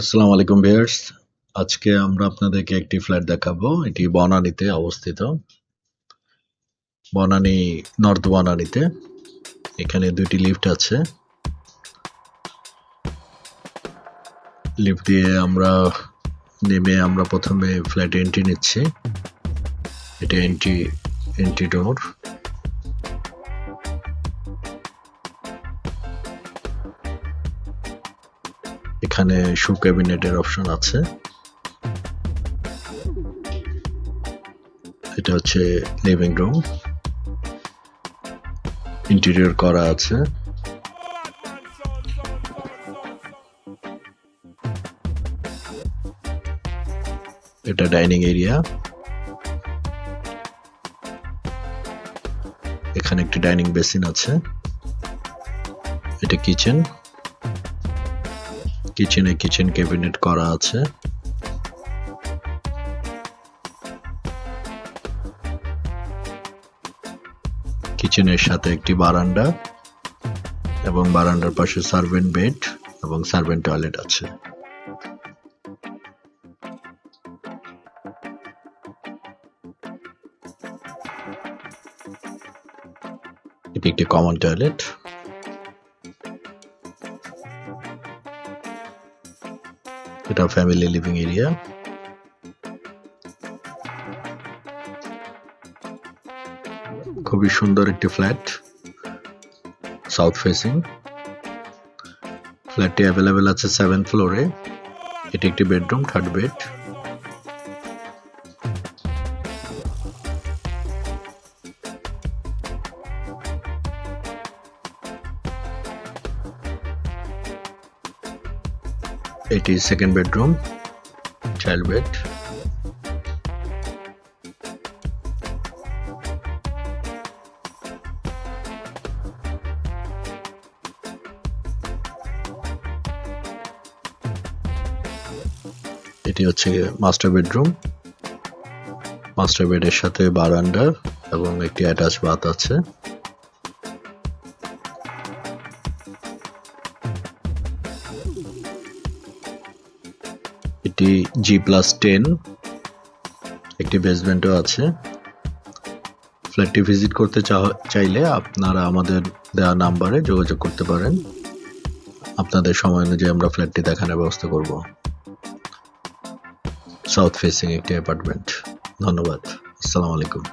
আসসালামু আলাইকুম ভিউয়ার্স। আজকে আমরা আপনাদেরকে একটি ফ্ল্যাট দেখাবো। এটি বনানীতে অবস্থিত। বনানী, নর্থ বনানীতে। এখানে দুইটি লিফট আছে। লিফট দিয়ে আমরা নেমে আমরা প্রথমে ফ্ল্যাটে এন্ট্রি নিচ্ছি। এটা এন্ট্রি এন্ট্রি ডোর এখানে শু ক্যাবিনেটের অপশন আছে। এটা হচ্ছে লিভিং রুম ইন্টেরিয়র করা আছে। এটা ডাইনিং এরিয়া এখানে একটি ডাইনিং বেসিন আছে। এটা কিচেন কিচেনে কিচেন ক্যাবিনেট করা আছে। কিচেনের সাথে একটি বারান্দা এবং বারান্দার পাশে সার্ভেন্ট বেড এবং সার্ভেন্ট টয়লেট আছে। এটি একটি কমন টয়লেট এটা ফ্যামিলি লিভিং এরিয়া খুবই সুন্দর একটি ফ্ল্যাট সাউথ ফেসিং ফ্ল্যাটটি অ্যাভেলেবেল আছে সেভেন ফ্লোরে এটি একটি বেডরুম থার্ড বেড এটি সেকেন্ড বেডরুম চাইল্ড বেড এটি হচ্ছে মাস্টার বেডরুম মাস্টার বেডের সাথে বারান্দা এবং একটি অ্যাটাচ বাথ আছে। এটি জি প্লাস টেন একটি বেসমেন্টও আছে। ফ্ল্যাটটি ভিজিট করতে চাইলে আপনারা আমাদের দেওয়া নাম্বারে যোগাযোগ করতে পারেন। আপনাদের সময় অনুযায়ী আমরা ফ্ল্যাটটি দেখানোর ব্যবস্থা করব। সাউথ ফেসিং একটি অ্যাপার্টমেন্ট ধন্যবাদ। আসসালামু আলাইকুম।